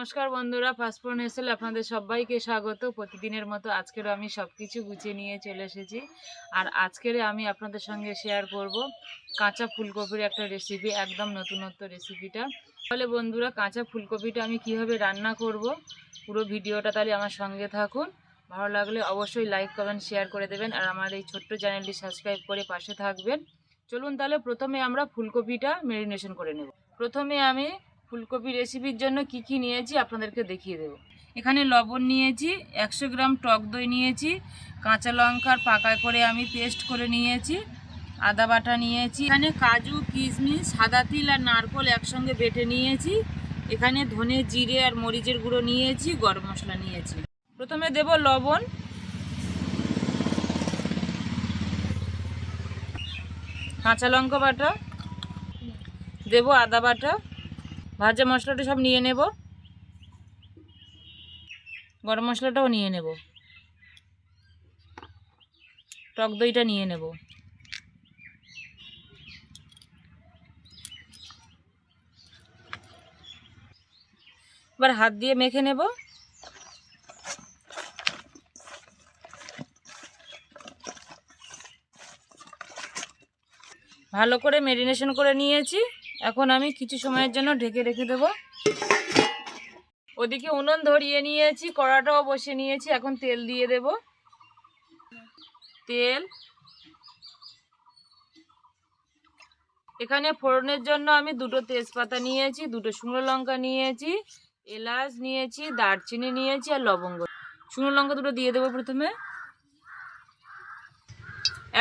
নমস্কার বন্ধুরা পাসপোর্ট এসেল আপনাদের সবাইকে স্বাগত। প্রতিদিনের মতো আজকেরও আমি সব কিছু গুছিয়ে নিয়ে চলে এসেছি। আর আজকের আমি আপনাদের সঙ্গে শেয়ার করব কাঁচা ফুলকপির একটা রেসিপি একদম নতুনত্ব রেসিপিটা তাহলে বন্ধুরা, কাঁচা ফুলকপিটা আমি কীভাবে রান্না করব পুরো ভিডিওটা তাহলে আমার সঙ্গে থাকুন। ভালো লাগলে অবশ্যই লাইক কমেন্ট শেয়ার করে দেবেন আর আমার এই ছোট্ট চ্যানেলটি সাবস্ক্রাইব করে পাশে থাকবেন। চলুন তাহলে প্রথমে আমরা ফুলকপিটা মেরিনেশন করে নেব। প্রথমে আমি ফুলকপি রেসিপির জন্য কি কি নিয়েছি আপনাদেরকে দেখিয়ে দেবো। এখানে লবণ নিয়েছি, একশো গ্রাম টক দই নিয়েছি, কাঁচা লঙ্কার পাকা করে আমি পেস্ট করে নিয়েছি, আদা বাটা নিয়েছি। এখানে কাজু, কিশমিশ, সাদা তিল আর নারকোল একসঙ্গে বেটে নিয়েছি। এখানে ধনে জিরে আর মরিচের গুঁড়ো নিয়েছি, গরম মশলা নিয়েছি। প্রথমে দেব লবণ। কাঁচা লঙ্কা বাটা। দেব আদা বাটা। ভাজা মশলাটা সব নিয়ে নেব। গরম মশলাটাও নিয়ে নেব। টক দইটা নিয়ে নেব। এবার হাত দিয়ে মেখে নেব। ভালো করে মেরিনেশন করে নিয়েছি। এখন আমি কিছু সময়ের জন্য ঢেকে রেখে দেব। ওদিকে উনুন ধরিয়ে নিয়েছি, কড়াটাও বসে নিয়েছি, এখন তেল দিয়ে দেব। তেল। এখানে ফোড়নের জন্য আমি দুটো তেজপাতা নিয়েছি, দুটো শুকনো লঙ্কা নিয়েছি, এলাচ নিয়েছি, দারচিনি নিয়েছি আর লবঙ্গ। শুকনো লঙ্কা দুটো দিয়ে দেবো প্রথমে।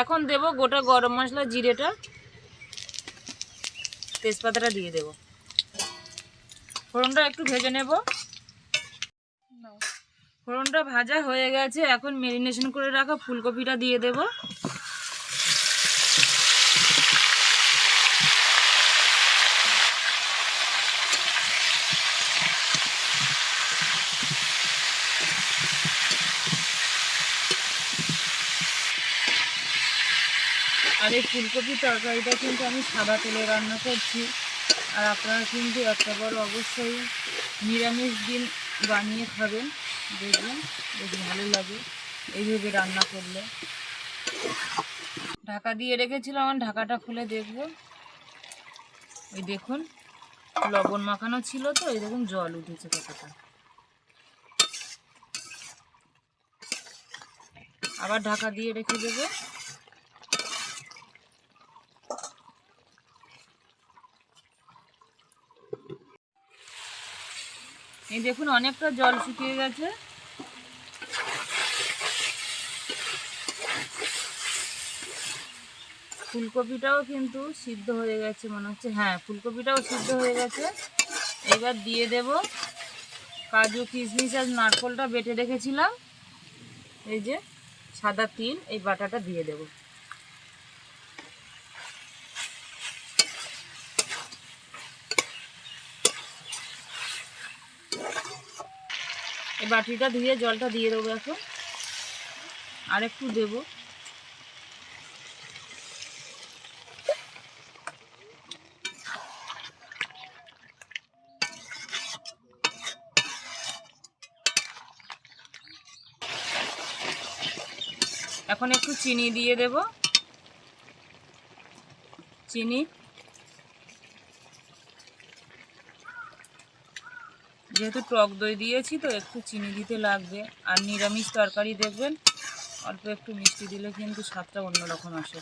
এখন দেব গোটা গরম মশলা জিরেটা। তেজপাতাটা দিয়ে দেব। ফোড়নটা একটু ভেজে নেব। ফোড়নটা ভাজা হয়ে গেছে এখন মেরিনেশন করে রাখা ফুলকপিটা দিয়ে দেব। আর এই ফুলকপি তরকারিটা কিন্তু আমি সাদা তেলে রান্না করছি। আর আপনারা কিন্তু একটা বড় অবশ্যই নিরামিষ দিন বানিয়ে খাবেন। দেখবেন বেশ ভালো লাগে এইভাবে রান্না করলে। ঢাকা দিয়ে রেখেছিলাম আমার ঢাকাটা খুলে দেখব। ওই দেখুন, লবণ মাখানো ছিল তো, এই দেখুন জল উঠেছে কতটা। আবার ঢাকা দিয়ে রেখে দেবো। এই দেখুন, অনেকটা জল শুকিয়ে গেছে। ফুলকপিটাও কিন্তু সিদ্ধ হয়ে গেছে, মনে হচ্ছে। হ্যাঁ ফুলকপিটাও সিদ্ধ হয়ে গেছে। এবার দিয়ে দেব কাজু, কিশমিশ আর নারকোলটা বেটে রেখেছিলাম। এই যে সাদা তিল, এই বাটাটা দিয়ে দেব। এই বাটিটা ধুয়ে জলটা দিয়ে দেবো এখন। আর একটু দেবো। এখন একটু চিনি দিয়ে দেব। চিনি। যেহেতু টক দই দিয়েছি, তো একটু চিনি দিতে লাগবে। আর নিরামিষ তরকারি দেখবেন, অল্প একটু মিষ্টি দিলে কিন্তু স্বাদটা অন্যরকম আসে।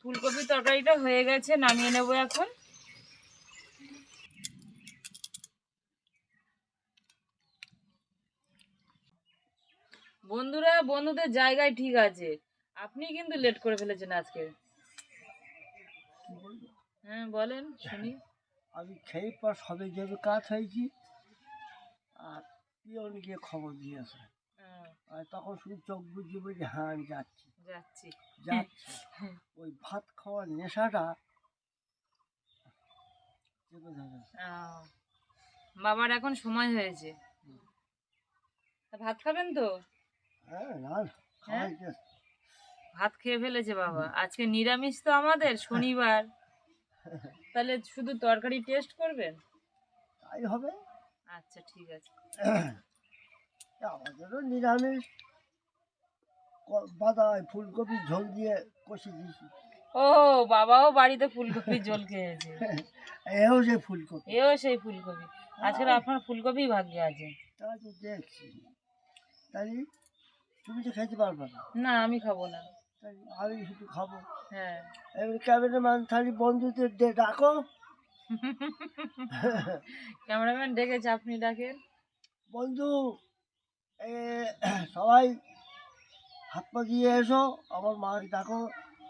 ফুলকপির তরকারিটা হয়ে গেছে, নামিয়ে নেব এখন। বন্ধুরা, বন্ধুদের জায়গায় ঠিক আছে। আপনি কিন্তু লেট করে ফেলেছেন আজকে। হ্যাঁ বলেন শুনি। আমি খেয়ে পর সবে যাবে কাজ হয়েছি আর পিয়ন গিয়ে খবর দিয়েছে হ্যাঁ, আর তখন শুধু চোখ বুঝিয়ে বলছি হ্যাঁ আমি যাচ্ছি। যাচ্ছি। যাচ্ছি। ওই ভাত খাওয়ার নেশাটা বাবার এখন সময় হয়েছে। ভাত খাবেন তো? হ্যাঁ? গেছে। ভাত খেয়ে ফেলেছে বাবা। আজকে নিরামিষ তো আমাদের শনিবার। তাহলে শুধু তরকারি টেস্ট করবেন তাই হবে। আচ্ছা ঠিক আছে। আমাদেরও নিরামিষ। হয় ফুলকপি ঝোল দিয়ে কষে দিয়েছি ও বাবাও বাড়িতে ফুলকপির ঝোল খেয়েছে। এও যে ফুলকপি। এও সেই ফুলকপি। আজকে আপনার ফুলকপি ভাগ্যে আছে। তা তো দেখছি। তাই তুমি তো খেতে পারবে না। না আমি খাব না। আমি শুধু খাব। হ্যাঁ। এবার ক্যামেরাম্যান তাহলে বন্ধুদের ডাকো। ক্যামেরাম্যান ডেকেছে আপনি ডাকেন। বন্ধু সবাই হাত পা দিয়ে এসো আমার মাকে ডাকো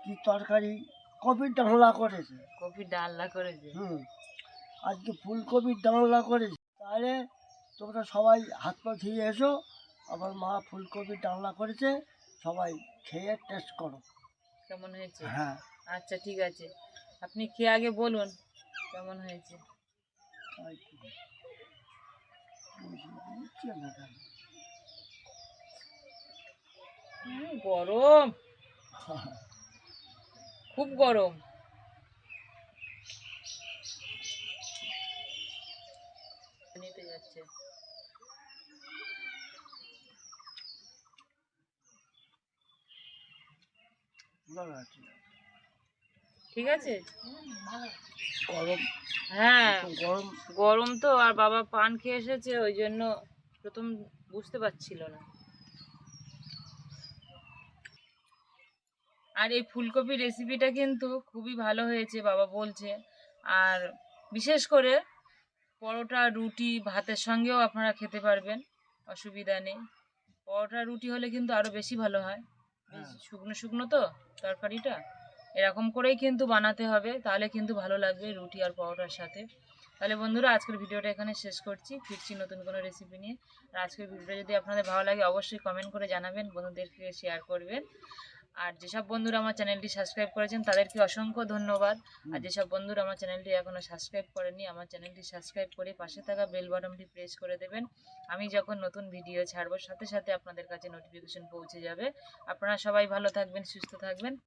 কি তরকারি। কপির ডালনা করেছে। কপি ডালনা করেছে। হুম আজকে ফুলকপির ডালনা করেছে। তাহলে তোমরা সবাই হাত পা ধুয়ে এসো আমার মা ফুলকপির ডালনা করেছে। সবাই খেয়ে টেস্ট করো। কেমন হয়েছে? হ্যাঁ। আচ্ছা ঠিক আছে। আপনি খেয়ে আগে বলুন কেমন হয়েছে? গরম। খুব গরম। নিতে যাচ্ছে। ঠিক আছে। গরম। হ্যাঁ। গরম। গরম তো আর বাবা পান খেয়ে এসেছে ওই জন্য প্রথম বুঝতে পারছিল না। আর এই ফুলকপি রেসিপিটা কিন্তু খুবই ভালো হয়েছে বাবা বলছে। আর বিশেষ করে পরোটা রুটি ভাতের সঙ্গেও আপনারা খেতে পারবেন অসুবিধা নেই। পরোটা রুটি হলে কিন্তু আরও বেশি ভালো হ্যাঁ। শুকনো শুকনো তো তরকারিটা এরকম করেই কিন্তু বানাতে হবে তাহলে কিন্তু ভালো লাগবে রুটি আর পরোটার সাথে। তাহলে বন্ধুরা আজকের ভিডিওটা এখানে শেষ করছি ফিরছি নতুন কোনো রেসিপি নিয়ে। আর আজকের ভিডিওটা যদি আপনাদের ভালো লাগে অবশ্যই কমেন্ট করে জানাবেন বন্ধুদেরকে শেয়ার করবেন। আর যেসব বন্ধুরা আমার চ্যানেলটি সাবস্ক্রাইব করেছেন তাদেরকে অসংখ্য ধন্যবাদ। আর যেসব বন্ধুরা আমার চ্যানেলটি এখনও সাবস্ক্রাইব করেনি আমার চ্যানেলটি সাবস্ক্রাইব করে পাশে থাকা বেল বাটনটি প্রেস করে দেবেন। আমি যখন নতুন ভিডিও ছাড়বো সাথে সাথে আপনাদের কাছে নোটিফিকেশন পৌঁছে যাবে। আপনারা সবাই ভালো থাকবেন সুস্থ থাকবেন।